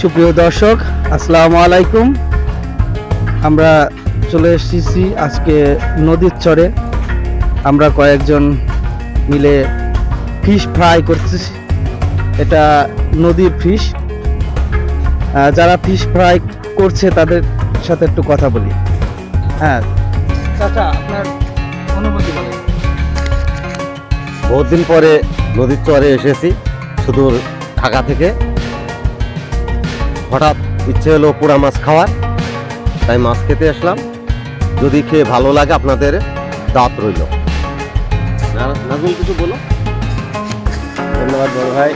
সুপ্রিয় দর্শক, আসসালামু আলাইকুম। আমরা চলে এসেছি আজকে নদীর চরে। আমরা কয়েকজন মিলে ফিশ ফ্রাই করতেছি। এটা নদীর ফিশ যারা ফিশ ফ্রাই করছে, তাদের সাথে একটু কথা বলি। হ্যাঁ চাচা, আপনার পরে নদীর চরে এসেছি, সুদূর ঢাকা থেকে। হঠাৎ ইচ্ছে হলো পোড়া মাছ খাওয়ার, তাই মাছ খেতে আসলাম। যদি খেয়ে ভালো লাগে আপনাদের, দাঁত রইল। নাজুল কিছু বলো। ধন্যবাদ বড় ভাই।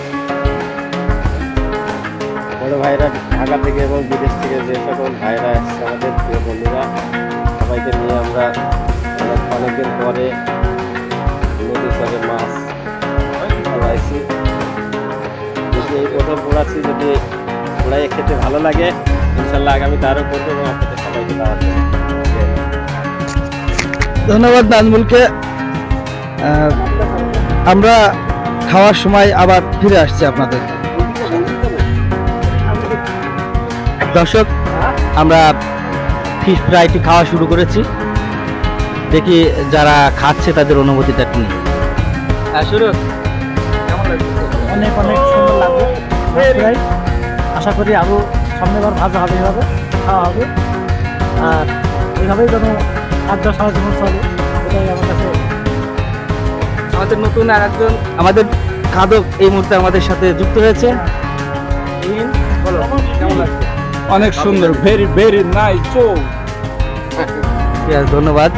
বড় ভাইরা ঢাকা থেকে এবং বিদেশ থেকে যে সকল ভাইরা এসেছে আমাদের প্রিয় বন্ধুরা, সবাইকে নিয়ে আমরা অনেক অনেকদিন পরে নদী চরে মাছ খাওয়াইছি যদি এই প্রথম পড়াচ্ছি যদি পোড়াই খেতে ভালো লাগে। ইনশাল্লাহ আগামীতে আরও করব এবং আপনাদের সবাইকে দাওয়াত ধন্যবাদ নাজমুলকে। আমরা খাওয়ার সময় আবার ফিরে আসছি আপনাদের। দর্শক আমরা ফিশ ফ্রাইটি খাওয়া শুরু করেছি। দেখি যারা খাচ্ছে তাদের অনুভূতিটা কি। শুরু। অনেক অনেক সুন্দর লাগবে আশা করি আরও সামনেবার ভাজা হবে এভাবে খাওয়া হবে। আর এইভাবেই যেন খাদ্য সারা জীবন চলে এটাই আমার কাছে। আমাদের নতুন আর একজন আমাদের খাদক এই মুহূর্তে আমাদের সাথে যুক্ত হয়েছে। বলো অনেক সুন্দর ভেরি ভেরি নাইস আছে, ধন্যবাদ।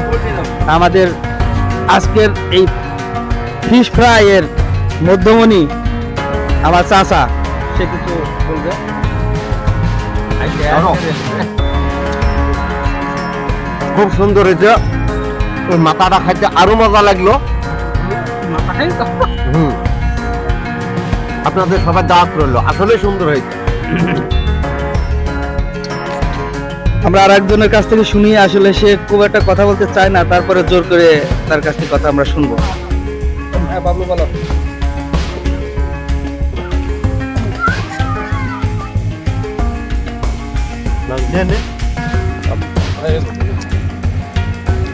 আমাদের আজকের এই ফিশ ফ্রাই এর মধ্যমণি আমার চাচা। সে কিছু বলবে? খুব সুন্দর হয়েছে। ওই মাথাটা খাইতে আরও মজা লাগল। হুম। আপনাদের সবার দাঁত রইল আসলে সুন্দর হয়েছে। আমরা আর একজনের কাছ থেকে শুনি আসলে সে খুব একটা কথা বলতে চায় না তারপরে জোর করে তার কাছ থেকে কথা আমরা শুনব। হ্যাঁ বাবলু বলো।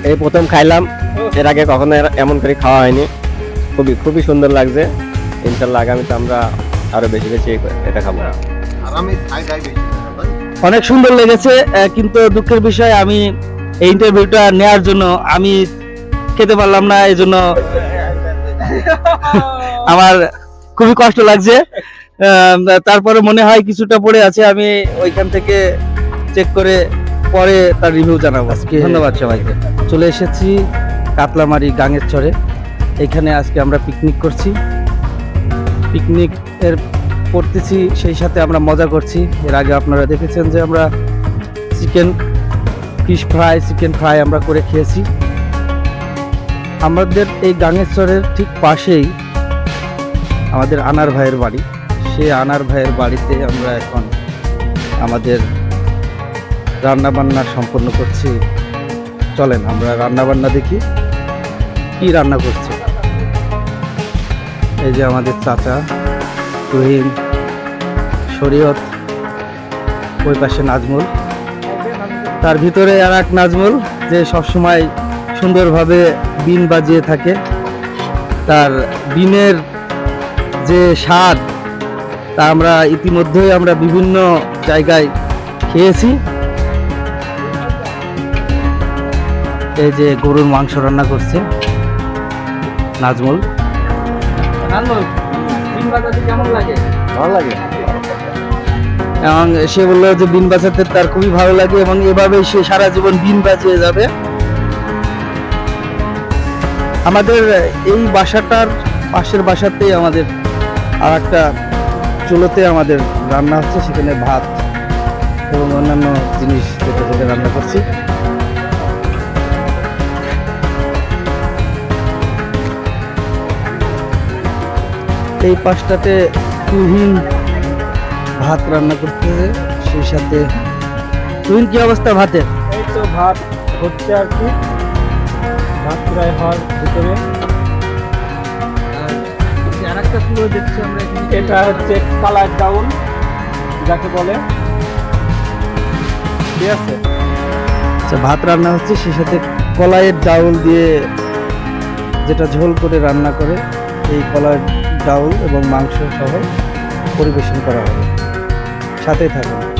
এই প্রথম খাইলাম। এর আগে কখনো এর- এমন করে খাওয়া হয়নি। খুবই খুবই সুন্দর লাগছে। ইনশাল্লাহ আগামীতে আমরা আরও বেশি বেশি এটা খাব। আর আমি খাই খাই বেশি অনেক সুন্দর লেগেছে কিন্তু দুঃখের বিষয় আমি এই ইন্টারভিউটা নেওয়ার জন্য আমি খেতে পারলাম না এই জন্য আমার খুবই কষ্ট লাগছে। তারপরে মনে হয় কিছুটা পড়ে আছে আমি ওইখান থেকে চেক করে পরে তার রিভিউ জানাব। আজকে ধন্যবাদ সবাইকে। চলে এসেছি কাতলামারি গাঙের চরে এখানে আজকে আমরা পিকনিক করছি। পিকনিক এর করতেছি সেই সাথে আমরা মজা করছি। এর আগে আপনারা দেখেছেন যে আমরা chicken fish fry chicken fry আমরা করে খেয়েছি। আমাদের এই গাঙেশ্বরের ঠিক পাশেই আমাদের আনার ভাইয়ের বাড়ি। সেই আনার ভাইয়ের বাড়িতে আমরা এখন আমাদের রান্না বান্না সম্পন্ন করছি। চলেন, আমরা রান্না বান্না দেখি। কি রান্না করছে? এই যে আমাদের চাচা, তুহিন, শরীয়ত, ওই পাশে নাজমুল। তার ভিতরে আর এক নাজমুল, যে সবসময় সুন্দরভাবে বিন বাজিয়ে থাকে। তার বিনের যে স্বাদ, তা আমরা ইতিমধ্যেই আমরা বিভিন্ন জায়গায় খেয়েছি। এই যে গরুর মাংস রান্না করছে নাজমুল। নাজমুল বিন বাজাতে কেমন লাগে? ভালো লাগে। এবং সে বলল যে বিন বাজাতে তার খুবই ভালো লাগে এবং এভাবেই সে সারা জীবন বিন বাজিয়ে যাবে। আমাদের এই বাসাটার পাশের বাসাতেই আমাদের আর একটা চুলোতে আমাদের রান্না হচ্ছে সেখানে ভাত এবং অন্যান্য জিনিস যেটা যেটা রান্না করছি। এই পাশটাতে তুহিন ভাত রান্না করতেছে সেই সাথে তুহিন কি অবস্থা ভাতের? এই তো ভাত হচ্ছে আর কি। ভাত প্রায় হওয়ার ভিতরে। এটা হচ্ছে কালার ডাউন যাকে বলে। ঠিক আছে? আচ্ছা ভাত রান্না হচ্ছে সে সাথে কলাইয়ের ডাউল দিয়ে যেটা ঝোল করে রান্না করে। এই কলার ডাউল এবং মাংস সহ পরিবেশন করা হবে। সাথে থাকুন।